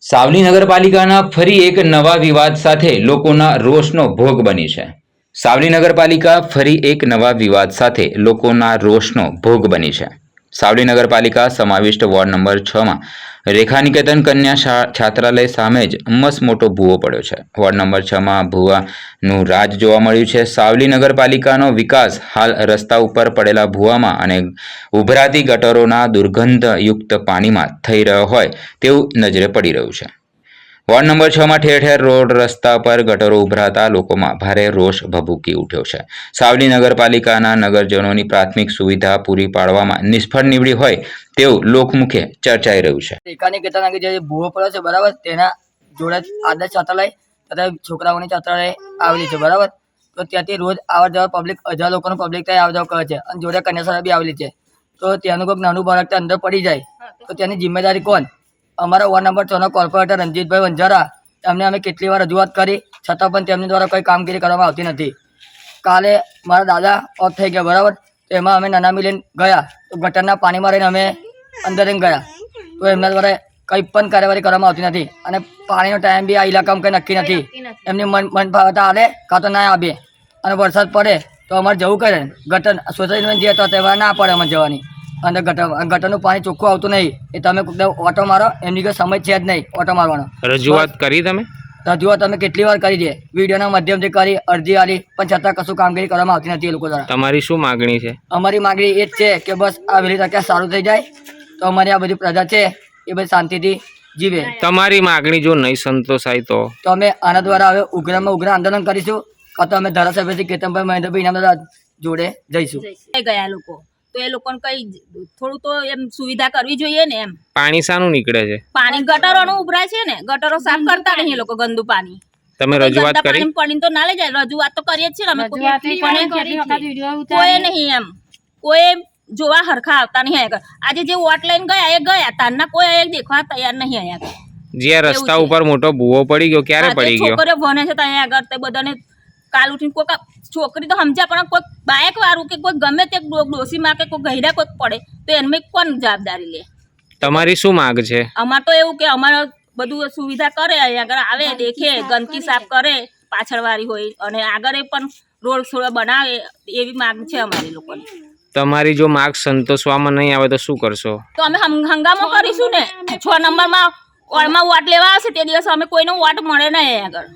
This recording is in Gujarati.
સાવલી નગરપાલિકાના ફરી એક નવા વિવાદ સાથે લોકોના રોષનો ભોગ બની છે. સાવલી નગરપાલિકા ફરી એક નવા વિવાદ સાથે લોકોના રોષનો ભોગ બની છે. સાવલી નગરપાલિકા સમાવિષ્ટ વોર્ડ નંબર છમાં રેખા નિકેતન કન્યા છાત્રાલય સામે જ મસ્ત મોટો ભૂવો પડ્યો છે. વોર્ડ નંબર છમાં ભૂવાનું રાજ જોવા મળ્યું છે. સાવલી નગરપાલિકાનો વિકાસ હાલ રસ્તા ઉપર પડેલા ભૂવામાં અને ઉભરાતી ગટરોના દુર્ગંધયુક્ત પાણીમાં થઈ રહ્યો હોય તેવું નજરે પડી રહ્યું છે. વોર્ડ નંબર છમાં ઠેર ઠેર રોડ રસ્તા પર ગટરો ઉભરાતા લોકોમાં ભારે રોષ ભભૂકી ઉઠ્યો છે. સાવલી નગરપાલિકાના નગરજનોની પ્રાથમિક સુવિધા પૂરી પાડવામાં નિષ્ફળ નીવડી હોય તેવું લોકમુખે ચર્ચાઈ રહ્યું છે. ટેકાની કેતન કે જે ભૂવો છે, બરાબર? તેના જોડે આદર્શ છાત્રાલય તથા છોકરાઓની છાત્રાલય આવેલી છે, બરાબર? તો ત્યાંથી રોજ આવર જવા પબ્લિક હજાર લોકોનું પબ્લિક ત્યાં આવ જાવ કરે છે અને જોડે કન્યાશાળા બી આવેલી છે. તો ત્યાંનું કોઈક નાનું બાળક ત્યાં અંદર પડી જાય. તો ત્યાંની જિમ્મેદારી કોણ? અમારા વોર્ડ નંબર છનો કોર્પોરેટર રણજીતભાઈ વંજારા એમને અમે કેટલી વાર રજૂઆત કરી છતાં પણ તેમની દ્વારા કોઈ કામગીરી કરવામાં આવતી નથી. કાલે મારા દાદા ઓફ થઈ ગયા બરાબર? તો એમાં અમે નાના લઈને ગયા તો ગટરના પાણીમાં રહીને અમે અંદર રહીને ગયા. તો એમના દ્વારા કંઈ પણ કાર્યવાહી કરવામાં આવતી નથી અને પાણીનો ટાઈમ બી આ ઇલાકામાં કંઈ નક્કી નથી. એમની મન મન ફાવતા આવે કાં તો ના આવે અને વરસાદ પડે તો અમારે જવું કરે. ગટર સોસાયટીમાં જે તો તહેવાર ના પડે અમારે જવાની. અને ગટર ગટરનું પાણી ચોખ્ખું આવતું નહીં. એ તમે ઓટો મારો એમની કોઈ સમય છે જ નહીં ઓટો મારવાનો. રજૂઆત કરી તમે? રજૂઆત અમે કેટલી વાર કરી છે? વિડીયોના માધ્યમથી કરી અરજી આલી પણ છતાં કશું કામગીરી કરવામાં આવતી નથી એ લોકો દ્વારા. તમારી શું માગણી છે? અમારી માગણી એ જ છે કે બસ આ વહેલી તકે સારું થઈ જાય તો અમારી આ બધી પ્રજા છે એ બધી શાંતિથી જીવે. તમારી માગણી જો નહીં સંતોષાય તો? તો અમે આના દ્વારા હવે ઉગ્રમાં ઉગ્ર આંદોલન કરીશું કાં તો અમે ધારાસભ્યથી કેતનભાઈ મહેન્દ્રભાઈ ઇનામદાર જોડે જઈશું. ગયા લોકો. તો એ લોકોને કઈ થોડું તો એમ સુવિધા કરવી જોઈએ ને એમ. પાણી સાનું નીકળે છે? પાણી ગટરોનું ઉભરાય છે ને ગટરો સાફ કરતા નહીં એ લોકો ગંદુ પાણી. તમે રજૂઆત કરી? પાણી પાણી તો ના લઈ જાય. રજૂઆત તો કરીએ જ છીએ અમે પણ કોઈ નહીં. એમ. કોઈ જોવા હરખા આવતા નહીં આયા આગળ. આજે જે વોટ લઈને ગયા એ ગયા. તારના કોઈ દેખવા તૈયાર નહીં આયા જ્યાં રસ્તા ઉપર મોટો ભૂવો પડી ગયો ક્યારે પડી ગયો? છોકરો ભણે છે ત્યાં આગળ તે બધાને કાલ ઉઠીને કોઈક છોકરી તો સમજ્યા પણ કોઈ બાયક વાળું કે કોઈ ગમે તે ડોસી માં કે કોઈ ગહીરા કોઈક પડે તો એમને કોણ જવાબદારી લે? તમારી શું માગ છે? અમાર તો એવું કે અમારે બધું સુવિધા કરે અહીંયા આગળ આવે દેખે ગંદકી સાફ કરે પાછળ વાળી હોય અને આગળ એ પણ રોડ થોડો બનાવે એવી માંગ છે અમારી લોકોની. તમારી જો માગ સંતોષવામાં નહીં આવે તો શું કરશો? તો અમે હંગ- હંગામો કરીશું ને? છ નંબરમાં ઓળમાં વોટ લેવા આવશે તે દિવસે અમે કોઈનો વોટ મળે નહીં અહીંયા આગળ.